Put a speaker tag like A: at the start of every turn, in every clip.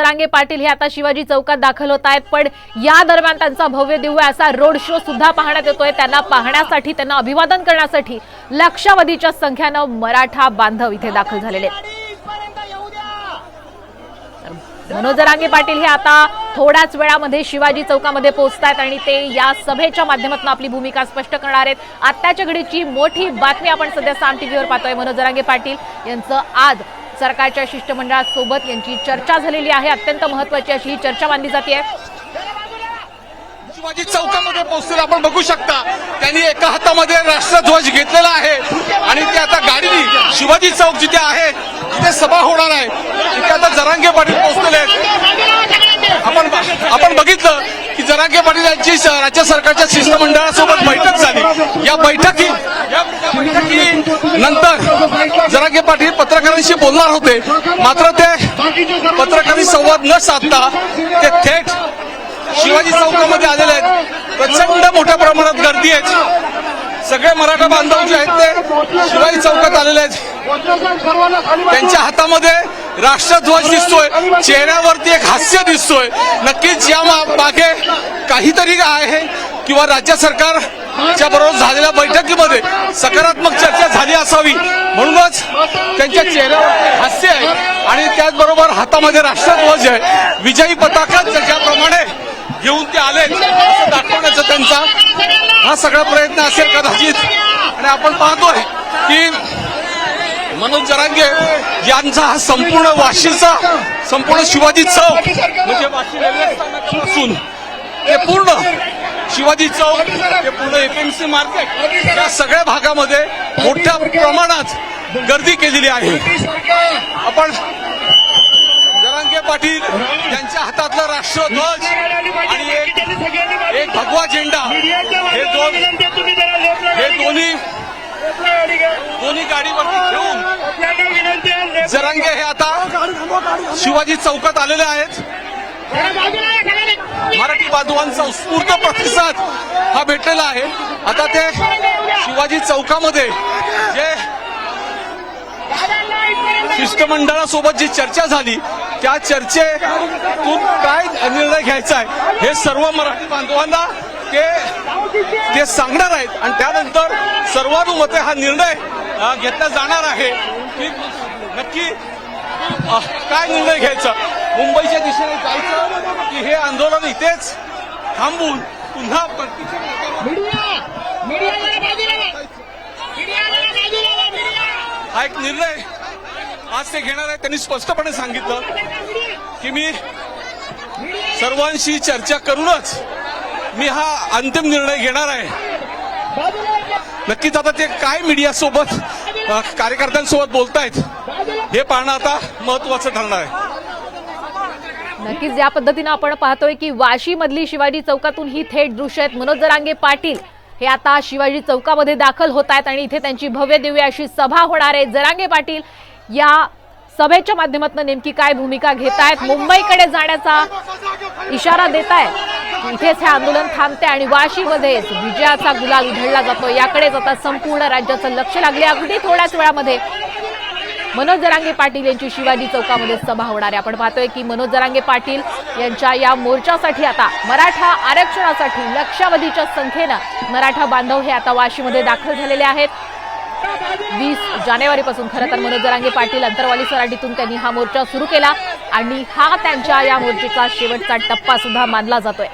A: जरांगे पाटील हे आता शिवाजी चौकात दाखल होत आहेत. पण या दरम्यान त्यांचा भव्य दिव्य असा रोड शो सुद्धा पाहण्यात येतोय. त्यांना पाहण्यासाठी त्यांना अभिवादन करण्यासाठी लक्षावधीच्या संख्येनं मराठा बांधव इथे दाखल झालेले मनोजरांगे मनोज जरांगे पाटील हे आता थोड्याच वेळामध्ये शिवाजी चौकामध्ये पोहोचत आहेत आणि ते या सभेच्या माध्यमातून आपली भूमिका स्पष्ट करणार आहेत. आत्ताच्या घडीची मोठी बातमी आपण सध्या साम टीव्हीवर पाहतोय. मनोज जरांगे पाटील यांचं आज सरकारच्या शिष्टमंडळासोबत यांची चर्चा झालेली आहे. अत्यंत महत्वाची अशी ही चर्चा मानली जाते.
B: शिवाजी चौकामध्ये पोहोचलेलं आपण बघू शकता. त्यांनी एका हातामध्ये राष्ट्रध्वज घेतलेला आहे. आणि ते आता गाडी शिवाजी चौक जिथे आहे तिथे सभा होणार आहे. तिथे आता जरांगे पाटील पोहोचलेले आहेत. आपण आपण बघितलं की जरांगे पाटील यांची राज्य सरकारच्या शिष्टमंडळासोबत बैठक झाली. या बैठकी या बैठकी नंतर जरांगे पाटील पत्रकारांशी बोलणार होते. मात्र ते पत्रकारांशी संवाद न साधता ते थेट शिवाजी चौकामध्ये आलेले आहेत. प्रचंड मोठ्या प्रमाणात गर्दी आहे सगळे मराठा बांधव जे आहेत ते शिवाजी चौकात आलेले आहेत. त्यांच्या हातामध्ये राष्ट्रध्वज दिसतोय. चेहऱ्यावरती एक हास्य दिसतोय. नक्कीच या मागे काहीतरी आहे किंवा राज्य सरकारच्या बरोबर झालेल्या बैठकीमध्ये सकारात्मक चर्चा झाली असावी. म्हणूनच त्यांच्या चेहऱ्यावर हास्य आहे आणि त्याचबरोबर हातामध्ये राष्ट्रध्वज आहे. विजयी पताका ज्याप्रमाणे घेऊन ते आले असं दाखवण्याचा त्यांचा हा सगळा प्रयत्न असेल कदाचित. आणि आपण पाहतोय की मनोज जरांगे यांचा हा संपूर्ण वाशीचा संपूर्ण शिवाजी चौक म्हणजे वाशी रेल्वे स्थानकापासून ते पूर्ण शिवाजी चौक ते एम एपीएमसी मार्केट या सगळ्या भागामध्ये मोठ्या प्रमाणात गर्दी केलेली आहे. आपण जरांगे पाटील यांच्या हातातला राष्ट्रध्वज आणि एक एक भगवा झेंडा. हे दोन हे दोन्ही दोन्ही गाडीवरती ठेवून जरांगे हे आता शिवाजी चौकात आलेले आहेत. मराठी बांधवांचा उत्स्फूर्त प्रतिसाद हा भेटलेला आहे. आता ते शिवाजी चौकामध्ये जे शिष्टमंडळासोबत जी चर्चा झाली त्या चर्चेतून काय निर्णय घ्यायचा आहे हे सर्व मराठी बांधवांना ते ते सांगणार आहेत. आणि त्यानंतर सर्वानुमते हा निर्णय घेतला जाणार आहे. की नक्की काय निर्णय घ्यायचा? मुंबईच्या दिशेने जायचं की हे आंदोलन इथेच थांबवून पुन्हा हा एक निर्णय आज ते घेणार आहे. त्यांनी स्पष्टपणे सांगितलं की मी सर्वांशी चर्चा करूनच मी हा अंतिम निर्णय घेणार आहे. नक्कीच आता ते काय मीडिया सोबत अ, कार्यकर्त्यांसोबत बोलतायत हे पाहणं आता महत्वाचं ठरणार आहे.
A: नक्कीच ज्या पद्धतीनं आपण पाहतोय की वाशी मधली शिवाजी चौकातून ही थेट दृश्य आहेत. मनोज जरांगे पाटील हे आता शिवाजी चौकामध्ये दाखल होत आहेत आणि इथे त्यांची भव्य दिव्य अशी सभा होणार आहे. जरांगे पाटील या सभेच्या माध्यमातून नेमकी काय भूमिका घेत आहेत मुंबईकडे जाण्याचा इशारा देत आहेत इथेच हे आंदोलन थांबते आणि वाशीमध्येच विजयाचा गुलाल उधळला जातो. याकडेच आता संपूर्ण राज्याचं लक्ष लागले अगदी थोड्याच वेळामध्ये मनोज जरांगे पाटील यांची शिवाजी चौकामध्ये सभा होणार आहे. आपण पाहतोय की मनोज जरांगे पाटील यांच्या या मोर्चासाठी आता मराठा आरक्षणासाठी लक्षावधीच्या संख्येनं मराठा बांधव हे आता वाशीमध्ये दाखल झालेले आहेत. वीस जानेवारीपासून खरं तर मनोज जरांगे पाटील अंतरवाली सराटीतून त्यांनी हा मोर्चा सुरू केला आणि हा त्यांच्या या मोर्चेचा शेवटचा टप्पा सुद्धा मानला जातोय.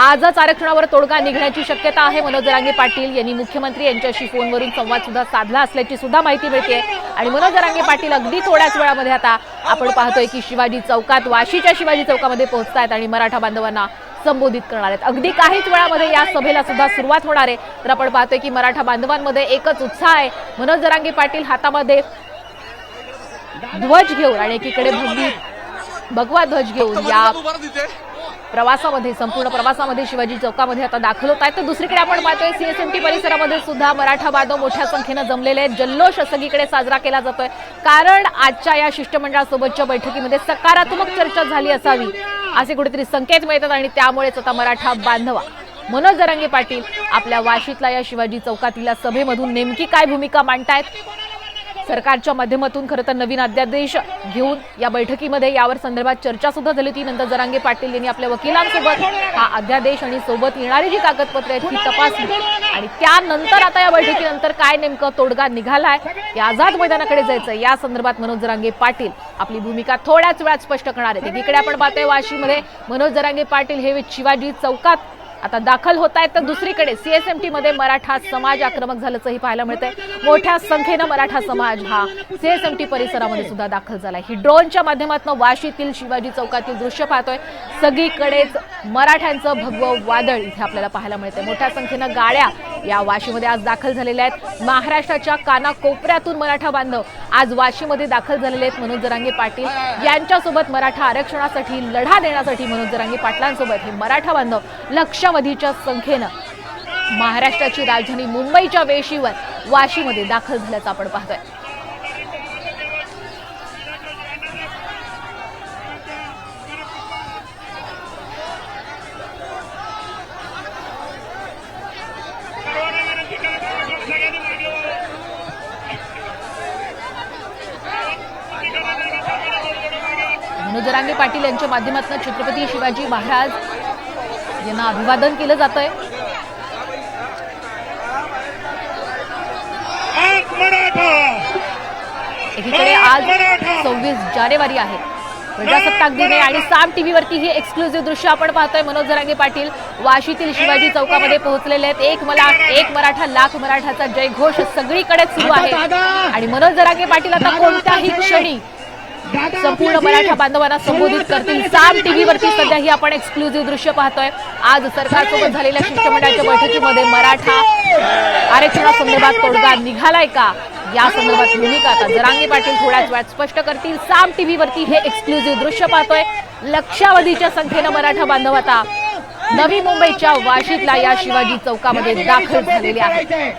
A: आजच आरक्षणावर तोडगा निघण्याची शक्यता आहे. मनोज जरांगे पाटील यांनी मुख्यमंत्री यांच्याशी फोनवरून संवाद सुद्धा साधला असल्याची सुद्धा माहिती मिळते आणि मनोज जरांगे पाटील अगदी थोड्याच वेळामध्ये आता आपण पाहतोय की शिवाजी चौकात वाशीच्या शिवाजी चौकामध्ये पोहोचतायत आणि मराठा बांधवांना संबोधित करणार आहेत. अगदी काहीच वेळामध्ये या सभेला सुद्धा सुरुवात होणार आहे. तर आपण पाहतोय की मराठा बांधवांमध्ये एकच उत्साह आहे. मनोज जरांगे पाटील हातामध्ये ध्वज घेऊन आणि एकीकडे भगवी भगवा ध्वज घेऊन या प्रवासामध्ये संपूर्ण प्रवासामध्ये शिवाजी चौकामध्ये आता दाखल होत आहेत. तर दुसरीकडे आपण पाहतोय सीएसएमटी परिसरामध्ये सुद्धा मराठा बांधव मोठ्या संख्येनं जमलेले आहेत. जल्लोष सगळीकडे साजरा केला जातोय. कारण आजच्या या शिष्टमंडळासोबतच्या बैठकीमध्ये सकारात्मक चर्चा झाली असावी असे कुठेतरी संकेत मिळतात आणि त्यामुळेच आता मराठा बांधवा मनोज जरांगे पाटील आपल्या वाशीतला या शिवाजी चौकातील सभेमधून नेमकी काय भूमिका मांडतायत? सरकारच्या माध्यमातून खरं तर नवीन अध्यादेश घेऊन या बैठकीमध्ये यावर संदर्भात चर्चा सुद्धा झाली होती. नंतर जरांगे पाटील यांनी आपल्या वकिलांसोबत हा अध्यादेश आणि सोबत येणारी जी कागदपत्रे आहेत ती तपासली. आणि त्यानंतर आता या बैठकीनंतर काय नेमकं तोडगा निघालाय या आझाद मैदानाकडे जायचं या संदर्भात मनोज जरांगे पाटील आपली भूमिका थोड्याच वेळात स्पष्ट करणार आहेत. इकडे आपण पाहतोय वाशीमध्ये मनोज जरांगे पाटील हे शिवाजी चौकात आता दाखल होत आहेत तर दुसरीकडे सीएसएमटी मध्ये मराठा समाज आक्रमक झाल्याचंही पाहायला मिळतंय. मोठ्या संख्येनं मराठा समाज हा सीएसएमटी परिसरामध्ये सुद्धा दाखल झालाय. ही ड्रोनच्या माध्यमातून वाशीतील शिवाजी चौकातील दृश्य पाहतोय. सगळीकडेच मराठ्यांचं भगवं वादळ इथे आपल्याला पाहायला मिळतंय. मोठ्या संख्येनं गाड्या या वाशीमध्ये आज दाखल झालेल्या आहेत. महाराष्ट्राच्या कानाकोपऱ्यातून मराठा बांधव आज वाशीमध्ये दाखल झालेले आहेत मनोज जरांगे पाटील. यांच्यासोबत मराठा आरक्षणासाठी लढा देण्यासाठी मनोज जरांगे पाटलांसोबत हे मराठा बांधव लक्ष कोट्यावधीच्या संख्येनं. महाराष्ट्राची राजधानी मुंबईच्या वेशीवर वाशीमध्ये दाखल झाल्याचं आपण पाहतोय. मनोजरांगे पाटील यांच्या माध्यमातून छत्रपती शिवाजी महाराज यांना अभिवादन केलं जात आहे एकीकडे आज सव्वीस जानेवारी आहे. प्रजासत्ताक दिन आणि साम टीव्हीवरती ही एक्सक्लुझिव्ह दृश्य आपण पाहतोय. मनोज जरांगे पाटील वाशीतील शिवाजी चौकामध्ये पोहोचलेले आहेत. एक मला एक मराठा लाख मराठाचा जयघोष सगळीकडे सुरू आहे. आणि मनोज जरांगे पाटील आता कोणत्याही क्षणी संपूर्ण मराठा बांधवांना संबोधित करतील. साम टीव्हीवरती सध्या ही आपण एक्सक्लुझिव्ह दृश्य पाहतोय. आज सरकारसोबत झालेल्या शिष्टमंडळाच्या बैठकीमध्ये मराठा आरक्षणासंदर्भात तोडगा निघालाय का? या संदर्भात भूमिका आता जरांगे पाटील थोड्याच वेळात स्पष्ट करतील. साम टीव्हीवरती हे एक्सक्लुझिव्ह दृश्य पाहतोय. लक्षावधीच्या संख्येनं मराठा बांधव आता नवी मुंबईच्या वाशीतला या शिवाजी चौकामध्ये दाखल झालेले आहेत.